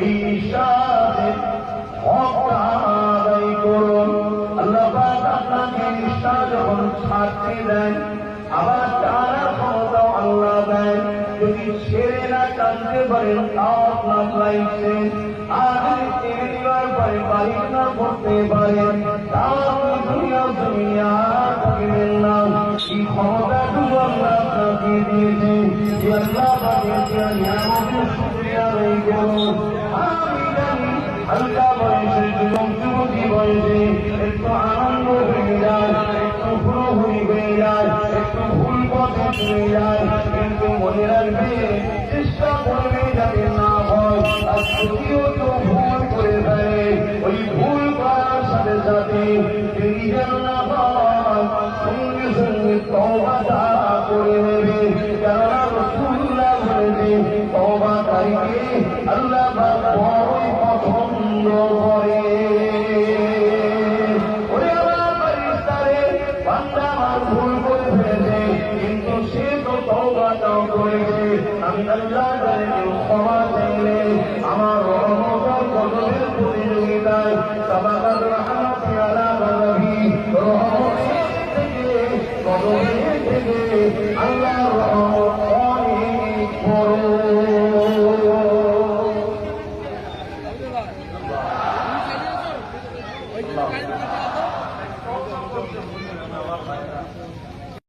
এই নিঃশ্বাসে আদায় করুন। আল্লাহ আপনাকে নিঃশ্বাস যখন ছাড়তে দেন। আবার টানার ক্ষমতাও আল্লাহ দেন। না টানতে পারেন তাও করতে পারেন যে আল্লাহ যে নিয়ামতের শুক্রিয়া আদায় করুন আমি জানি হালকা বয়সে যুবক যুবতী বয়সে একটু আনন্দ হয়ে যায় একটু হুড়োহুড়ি হয়ে যায় একটু ভুল পথে চলে যায় কিন্তু মনে রাখবে চেষ্টা করবে যাতে না হয় আর যদিও তো ভুল করে ফেলে ওই ভুল করার সাথে সাথে দেরি যেন না হয় সঙ্গে সঙ্গে তবাটা আল্লাহ বড়ই পছন্দ করে ওরে কিন্তু সে তো তৌবাটাও করেছে আমি আল্লাহ তাদেরকে ক্ষমা চাইলে আমার রহমতার কদমের প্রতিযোগিতায় সাবাকাত রাহমাতি আলা আল্লাহ